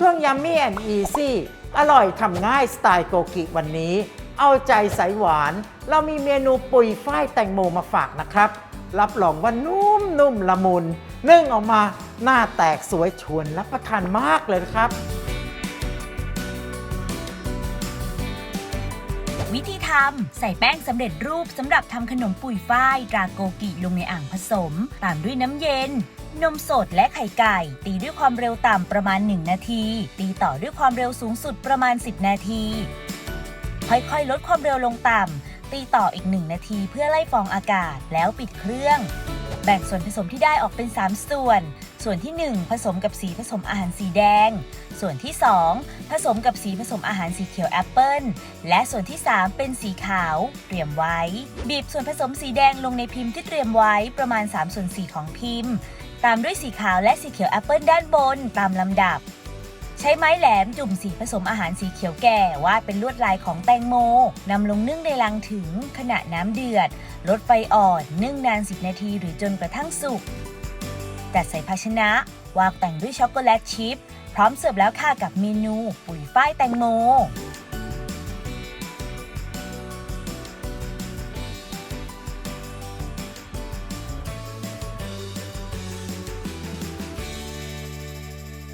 ช่วงยัมมี่แอนด์อีซี่อร่อยทำง่ายสไตล์โกกิวันนี้ เอาใจสายหวาน เรามีเมนูปุยฝ้ายแตงโมมาฝากนะครับ รับรองว่านุ่มนุ่มละมุนนึ่งออกมาหน้าแตกสวยชวนรับประทานมากเลยครับ วิธีทำ ใส่แป้งสำเร็จรูปสำหรับทำขนมปุ๋ยฝ้ายตราโกกิลงในอ่างผสม ตามด้วยน้ำเย็น นมสดและไข่ไก่ ตีด้วยความเร็วต่ำประมาณ 1 นาที ตีต่อด้วยความเร็วสูงสุดประมาณ 10 นาที ค่อยๆ ลดความเร็วลงต่ำ ตีต่ออีก 1 นาทีเพื่อไล่ฟองอากาศแล้วปิดเครื่องแบ่งส่วนผสมที่ได้ออกเป็น 3 ส่วน ส่วนที่ 1 ผสมกับสีผสมอาหารสีแดง ส่วนที่ 2 ผสมกับสีผสมอาหารสีเขียวแอปเปิลและส่วนที่ 3 เป็นสีขาวเตรียมไว้ บีบส่วนผสมสีแดงลงในพิมพ์ที่เตรียมไว้ประมาณ3ส่วน4ของพิมพ์ ตามด้วยสีขาวและสีเขียวแอปเปิลด้านบนตามลำดับ ใช้ไม้แหลมจุ่มสีผสมอาหารสีเขียวแก่วาดเป็นลวดลายของแตงโมนำลงนึ่งในลังถึงขณะน้ำเดือด ลดไฟอ่อนนึ่งนาน 10 นาทีหรือจนกระทั่งสุกจัดใส่ภาชนะ วางแต่งด้วยช็อกโกแลตชิพ พร้อมเสิร์ฟแล้วค่ะกับเมนูปุ๋ยฝ้ายแตงโม